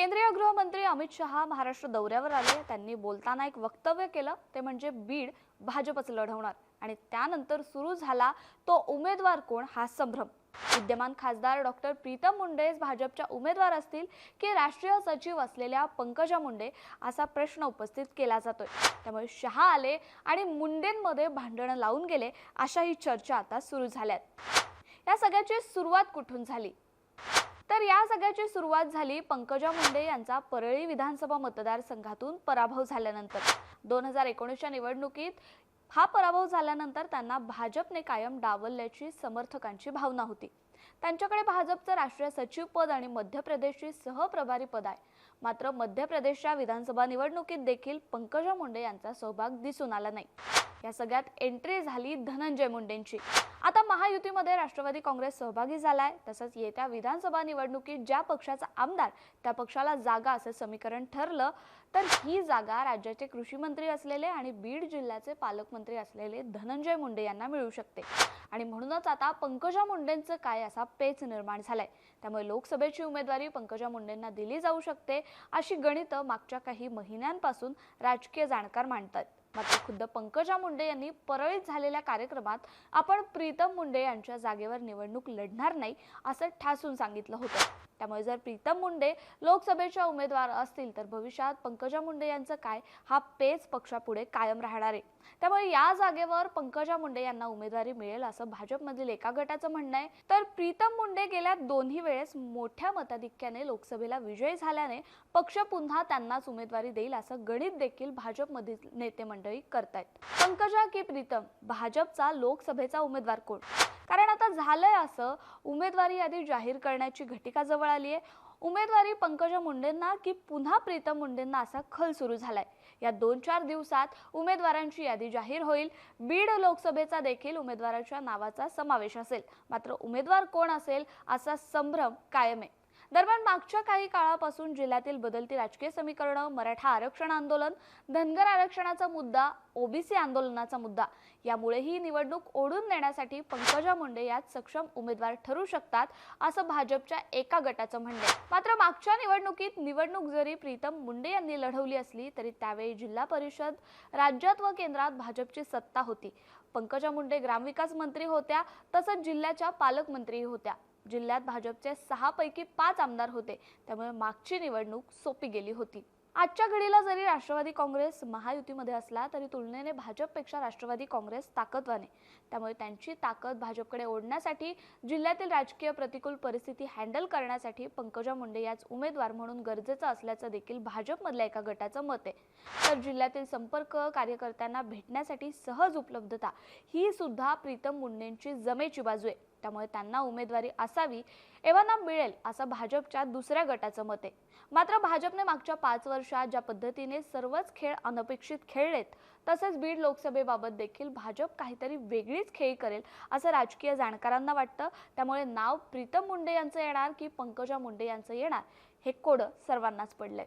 केंद्रीय गृहमंत्री अमित शहा महाराष्ट्र दौऱ्यावर आले. त्यांनी बोलताना एक वक्तव्य केलं ते म्हणजे बीड भाजपच लढवणार. आणि त्यानंतर सुरू झाला तो उमेदवार कोण हा संभ्रम. विद्यमान खासदार डॉक्टर प्रीतम मुंडे भाजपच्या उमेदवार असतील की राष्ट्रीय सचिव असलेल्या पंकजा मुंडे असा प्रश्न उपस्थित केला जातोय. त्यामुळे शहा आले आणि मुंडेंमध्ये भांडणं लावून गेले अशा ही चर्चा आता सुरू झाल्यात. या सगळ्याची सुरुवात कुठून झाली? तर या सगळ्याची सुरुवात झाली पंकजा मुंडे यांचा परळी विधानसभा मतदारसंघातून पराभव झाल्यानंतर. दोन हजार एकोणीसच्या निवडणुकीत हा पराभव झाल्यानंतर त्यांना भाजपने कायम डावलल्याची समर्थकांची भावना होती. त्यांच्याकडे भाजपचं राष्ट्रीय सचिव पद आणि मध्य प्रदेशची सहप्रभारी पद आहे. मात्र मध्य प्रदेशच्या विधानसभा निवडणुकीत देखील पंकजा मुंडे यांचा सहभाग दिसून आला नाही. या सगळ्यात एंट्री झाली धनंजय मुंडेंची. महायुतीमध्ये राष्ट्रवादी काँग्रेस सहभागी झालाय. तसंच येत्या विधानसभा निवडणुकीत ज्या पक्षाचा आमदार त्या पक्षाला जागा असं समीकरण ठरलं तर ही जागा राज्याचे कृषी मंत्री असलेले आणि बीड जिल्ह्याचे पालकमंत्री असलेले धनंजय मुंडे यांना मिळू शकते. आणि म्हणूनच आता पंकजा मुंडेंचं काय असा पेच निर्माण झालाय. त्यामुळे लोकसभेची उमेदवारी पंकजा मुंडेंना दिली जाऊ शकते अशी गणितं मागच्या काही महिन्यांपासून राजकीय जाणकार मांडतात. मात्र खुद्द पंकजा मुंडे यांनी परळीत झालेल्या कार्यक्रमात आपण प्रीतम मुंडे यांच्या जागेवर निवडणूक लढणार नाही असं ठासून सांगितलं होतं. त्यामुळे जर प्रीतम मुंडे लोकसभेच्या उमेदवार असतील तर भविष्यात पंकजा मुंडे यांचं काय? हा पेच पक्षापुढे कायम राहणार आहे. त्यामुळे या जागेवर पंकजा मुंडे यांना उमेदवारी मिळेल असं भाजपमधील एका गटाचं म्हणणं आहे. तर प्रीतम मुंडे गेल्या दोन्ही वेळेस मोठ्या मताधिक्याने लोकसभेला विजयी झाल्याने पक्ष पुन्हा त्यांनाच उमेदवारी देईल असं गणित देखील भाजपमधील नेते मंडळी करतायत. पंकजा की प्रीतम? भाजपचा लोकसभेचा उमेदवार कोण? कारण आता झालंय असं. उमेदवारी यादी जाहीर करण्याची घटिका जवळ आली आहे उमेदवारी पंकजा मुंडेंना की पुन्हा प्रीतम मुंडेंना असा खल सुरू झालाय. या दोन चार दिवसात उमेदवारांची यादी जाहीर होईल. बीड लोकसभेचा देखील उमेदवाराच्या नावाचा समावेश असेल. मात्र उमेदवार कोण असेल असा संभ्रम कायम आहे. दरम्यान मागच्या काही काळापासून जिल्ह्यातील बदलती राजकीय समीकरणं मराठा आरक्षण आंदोलन धनगर आरक्षणाचा मुद्दा ओबीसी आंदोलनाचा मुद्दा यामुळे ही निवडणूक ओढून नेण्यासाठी पंकजा मुंडे यात सक्षम उमेदवार ठरू शकतात असं भाजपच्या एका गटाचं म्हणणं मात्र मागच्या निवडणुकीत निवडणूक जरी प्रीतम मुंडे यांनी लढवली असली तरी त्यावेळी जिल्हा परिषद राज्यात व केंद्रात भाजपची सत्ता होती. पंकजा मुंडे ग्रामविकास मंत्री होत्या तसंच जिल्ह्याच्या पालकमंत्री होत्या. जिल्ह्यात भाजपचे सहा पैकी पाच आमदार होते. त्यामुळे मागची निवडणूक सोपी गेली होती. आजच्या घडीला जरी राष्ट्रवादी काँग्रेस महायुतीमध्ये असला तरी तुलनेने भाजपपेक्षा राष्ट्रवादी काँग्रेस ताकदवाने. त्यामुळे त्यांची ताकद भाजपकडे ओढण्यासाठी जिल्ह्यातील राजकीय प्रतिकूल परिस्थिती हँडल करण्यासाठी पंकजा मुंडे याच उमेदवार म्हणून गरजेचं असल्याचं देखील भाजपमधल्या एका गटाचं मत आहे. तर जिल्ह्यातील संपर्क कार्यकर्त्यांना भेटण्यासाठी सहज उपलब्धता ही सुद्धा प्रीतम मुंडेंची जमेची बाजू आहे. त्यामुळे त्यांना उमेदवारी असावी एव्हाना मिळेल असं भाजपच्या दुसऱ्या गटाचं मत आहे. मात्र भाजपने मागच्या पाच वर्षात ज्या पद्धतीने सर्वच खेळ अनपेक्षित खेळलेत तसेच बीड लोकसभेबाबत देखील भाजप काहीतरी वेगळीच खेळी करेल असं राजकीय जाणकारांना वाटतं. त्यामुळे नाव प्रीतम मुंडे यांचं येणार की पंकजा मुंडे यांचं येणार हे कोडं सर्वांनाच पडलंय.